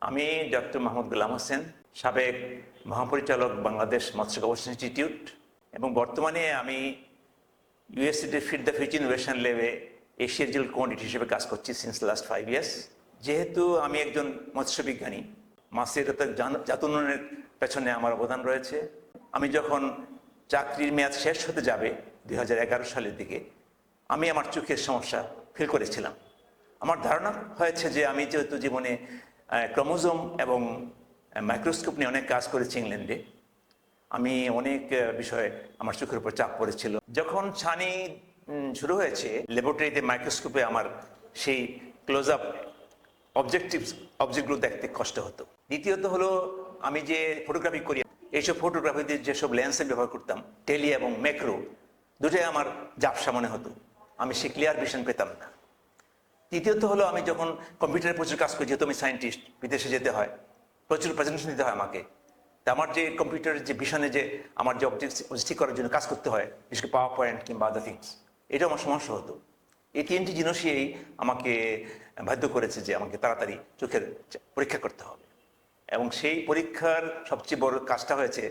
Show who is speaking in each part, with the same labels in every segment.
Speaker 1: আমি ডক্টর মাহমুদ গুলাম হোসেন, সাবেক মহাপরিচালক বাংলাদেশ মৎস্য গবেষণা ইনস্টিটিউট, এবং বর্তমানে আমি USCT fit the future innovation level এশিয়ার জেল কোয়ান্টিটি হিসেবে কাজ করছি সিন্স লাস্ট ফাইভ ইয়ার্স যেহেতু আমি একজন মৎস্য বিজ্ঞানী, মাছের জাত- জাত উন্নয়নের পেছনে আমার অবদান রয়েছে। আমি যখন চাকরির মেয়াদ শেষ হতে যাবে দু হাজার এগারো সালের দিকে, আমি আমার চোখের সমস্যা ফিল করেছিলাম। আমার ধারণা হয়েছে যে আমি যেহেতু জীবনে ক্রোমোজোম এবং মাইক্রোস্কোপ নিয়ে অনেক কাজ করেছি ইংল্যান্ডে। আমি অনেক বিষয়ে আমার চোখের উপর চাপ পড়েছিল। যখন ছানি শুরু হয়েছে ল্যাবরেটরিতে মাইক্রোস্কোপে আমার সেই ক্লোজ আপ অবজেক্টিভ অবজেক্টগুলো দেখতে কষ্ট হতো। দ্বিতীয়ত হলো, আমি যে ফটোগ্রাফি করি, এইসব ফটোগ্রাফিতে যেসব লেন্সের ব্যবহার করতাম টেলি এবং ম্যাক্রো দুটোই আমার জাপসা মনে হতো। আমি সে ক্লিয়ার ভিশন পেতাম না। তৃতীয়ত হলো আমি যখন কম্পিউটারে প্রচুর কাজ করি, যেহেতু আমি সায়েন্টিস্ট, বিদেশে যেতে হয়, প্রচুর প্রেজেন্টেশন দিতে হয় আমাকে। তা আমার যে কম্পিউটারের যে ভিশনে যে আমার যে অবজেক্ট ঠিক করার জন্য কাজ করতে হয়, বিশেষ করে পাওয়ার পয়েন্ট কিংবা আদার থিংস এটা আমার সমস্যা হতো। এই তিনটি জিনিসই আমাকে বাধ্য করেছে যে আমাকে তাড়াতাড়ি চোখের পরীক্ষা করতে হবে। এবং সেই পরীক্ষার সবচেয়ে বড় কাজটা হয়েছে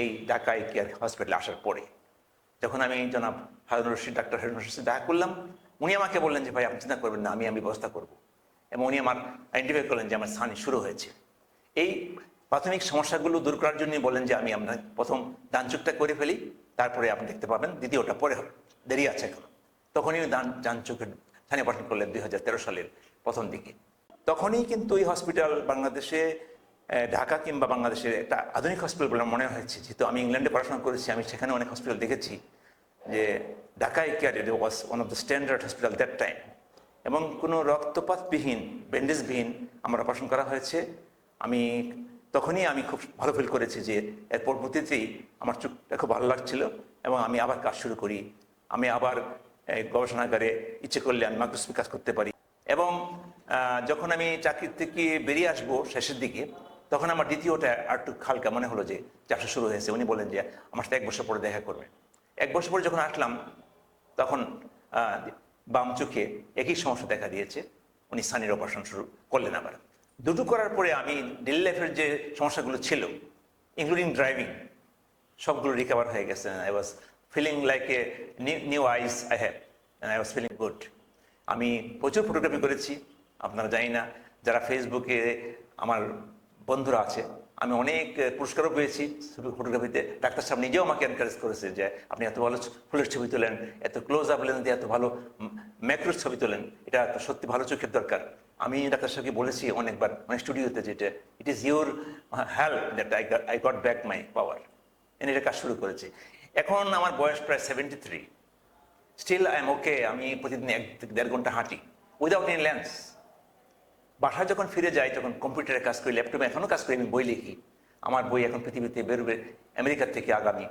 Speaker 1: এই ঢাকা কেয়ার হসপিটালে আসার পরে। যখন আমি জনাব হারুন রশিদ, ডাক্তার হারুন রশিদ, দেখা করলাম উনি আমাকে বললেন যে, ভাই, আপনি চিন্তা করবেন না, আমি আমি ব্যবস্থা করব। এবং উনি আমার আইডেন্টিফাই করলেন যে, আমার সানি শুরু হয়েছে। এই প্রাথমিক সমস্যাগুলো দূর করার জন্য বলেন যে, আমি আপনার প্রথম ডান চোখটা করে ফেলি, তারপরে আপনি দেখতে পাবেন, দ্বিতীয়টা পরে দেরি আছে এখন। তখনই ডান চোখের ছানি অপারেশন করলেন দুই হাজার তেরো সালের প্রথম দিকে। তখনই কিন্তু এই হসপিটাল বাংলাদেশে ঢাকা কিংবা বাংলাদেশের একটা আধুনিক হসপিটাল বলে মনে হয়েছে। যেহেতু আমি ইংল্যান্ডে পড়াশোনা করেছি, আমি সেখানে অনেক হসপিটাল দেখেছি। যে ঢাকায় care it was one of the standard hospital that time এবং কোনো রক্তপাতবিহীন ব্যান্ডেজবিহীন আমার অপারেশন করা হয়েছে। আমি তখনই আমি খুব ভালো ফিল করেছি যে এর পরবর্তীতেই আমার চোখটা খুব ভালো লাগছিল এবং আমি আবার কাজ শুরু করি। আমি আবার গবেষণাগারে ইচ্ছে করলে আমি মাইক্রোস্কোপি কাজ করতে পারি। এবং যখন আমি চাকরি থেকে বেরিয়ে আসব শেষের দিকে, তখন আমার দ্বিতীয়টা আর একটু হালকা মনে হলো যে চাষা শুরু হয়েছে। উনি বলেন যে, আমার সাথে এক বছর পরে দেখা করবেন এক বছর পরে যখন আসলাম তখন বাম চোখে একই সমস্যা দেখা দিয়েছে। উনি সানির অপারেশন শুরু করলেন আবার। দুটো করার পরে আমি ডেলি লাইফের যে সমস্যাগুলো ছিল ইনক্লুডিং ড্রাইভিং সবগুলো রিকভার হয়ে গেছে। I was feeling like a new eyes I have I was feeling good আমি প্রচুর ফটোগ্রাফি করেছি। আপনারা জানি না, যারা ফেসবুকে আমার বন্ধুরা আছে আমি অনেক পুরস্কারও পেয়েছি ফটোগ্রাফিতে ডাক্তার সাহেব নিজেও আমাকে এনকারেজ করেছে যে, আপনি এত ভালো ফুলের ছবি তোলেন, এত ক্লোজ আপ লেন্স দিয়ে এত ভালো ম্যাক্রোর ছবি তোলেন, এটা সত্যি ভালো চোখের দরকার। আমি ডাক্তার সাহেবকে বলেছি অনেকবার অনেক স্টুডিওতে যেটা it is your help that I I got back my power এনে এটা কাজ শুরু করেছি। এখন আমার বয়স প্রায় seventy three still I am okay আমি প্রতিদিন এক দেড় ঘণ্টা হাঁটি। উইদাউট এনি লেন্স বাসায় যখন ফিরে যাই তখন কম্পিউটারে কাজ করি ল্যাপটপে এখনও কাজ করি, আমি বই লিখি। আমার বই এখন পৃথিবীতে বেরোবে আমেরিকার থেকে আগামী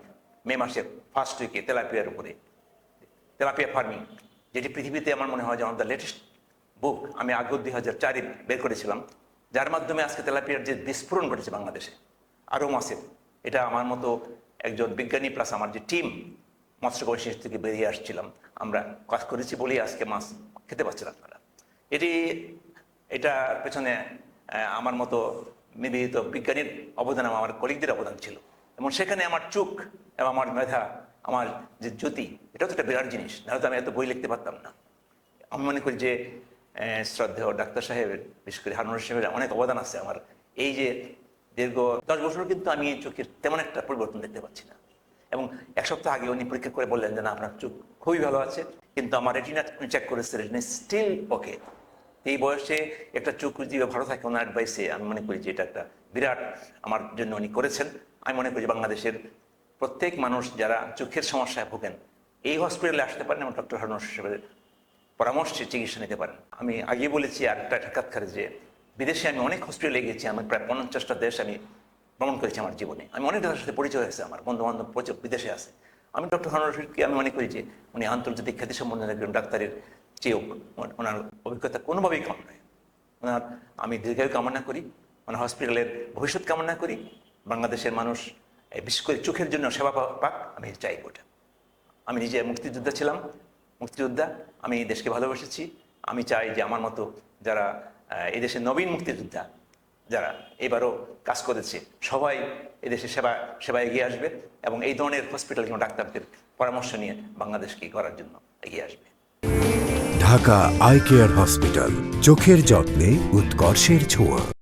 Speaker 1: মে মাসের ফার্স্ট উইকে তেলাপিয়ার উপরে। তেলাপিয়া ফার্মিং যেটি পৃথিবীতে আমার মনে হয় যে আমার দ্য লেটেস্ট বুক আমি আগত দুই হাজার চারে বের করেছিলাম। যার মাধ্যমে আজকে তেলাপিয়ার যে বিস্ফোরণ ঘটেছে বাংলাদেশে, আরও মাসে এটা আমার মতো একজন বিজ্ঞানী প্লাস আমার যে টিম মৎস্য গবেষণা থেকে বেরিয়ে আসছিলাম। আমরা কাজ করেছি বলেই আজকে মাছ খেতে পাচ্ছিলাম আপনারা। এটি এটার পেছনে আমার মতো নিবেদিত বিজ্ঞানীর অবদান, আমার কলিগদের অবদান ছিল। এবং সেখানে আমার চোখ এবং আমার মেধা আমার যে জ্যোতি, এটাও তো একটা বিরাট জিনিস। নাহলে তো আমি এত বই লিখতে পারতাম না। আমি মনে করি যে শ্রদ্ধেয় ডাক্তার সাহেবের, বিশেষ করে হারুন সাহেবের অনেক অবদান আছে আমার। এই যে দীর্ঘ দশ বছর কিন্তু আমি এই চোখের তেমন একটা পরিবর্তন দেখতে পাচ্ছি না। এবং এক সপ্তাহ আগে উনি পরীক্ষা করে বললেন যে, না, আপনার চোখ খুবই ভালো আছে। কিন্তু আমার রেটিনা চেক করেছে, রেটিনা স্টিল ওকে এই বয়সে একটা চোখ যদি ভালো থাকে, ওনার অ্যাডভাইসে আমি মনে করি যে এটা একটা বিরাট আমার জন্য উনি করেছেন। আমি মনে করি বাংলাদেশের প্রত্যেক মানুষ যারা চোখের সমস্যায় ভোগেন, এই হসপিটালে আসতে পারেন এবং ডক্টর হারুন হিসেবে পরামর্শে চিকিৎসা নিতে পারেন। আমি আগে বলেছি একটা সাক্ষাৎকারে যে বিদেশে আমি অনেক হসপিটালে গেছি আমি প্রায় পঞ্চাশটা দেশ আমি ভ্রমণ করেছি আমার জীবনে। আমি অনেক দেশের সাথে পরিচয় হয়েছে আমার বন্ধু বান্ধব বিদেশে আছে। আমি ডক্টর হারুন রশিদকে আমি মনে করি যে উনি আন্তর্জাতিক খ্যাতি সম্বন্ধে একজন ডাক্তারের চেয়েও ওনার অভিজ্ঞতা কোনোভাবেই কম নয়। ওনার, আমি দীর্ঘায়ু কামনা করি, ওনার হসপিটালের ভবিষ্যৎ কামনা করি, বাংলাদেশের মানুষ বিশেষ করে চোখের জন্য সেবা পাক, আমি চাই ওটা আমি নিজে মুক্তিযোদ্ধা ছিলাম, মুক্তিযোদ্ধা, আমি এই দেশকে ভালোবেসেছি। আমি চাই যে আমার মতো যারা এই দেশের নবীন মুক্তিযোদ্ধা, যারা এবারও কাজ করেছে, সবাই এদেশে সেবা সেবা এগিয়ে আসবে এবং এই ধরনের হসপিটাল কিংবা ডাক্তারদের পরামর্শ নিয়ে বাংলাদেশকে করার জন্য এগিয়ে আসবে।
Speaker 2: ঢাকা আই কেয়ার হসপিটাল চোখের যত্নে উৎকর্ষের ছোঁয়া।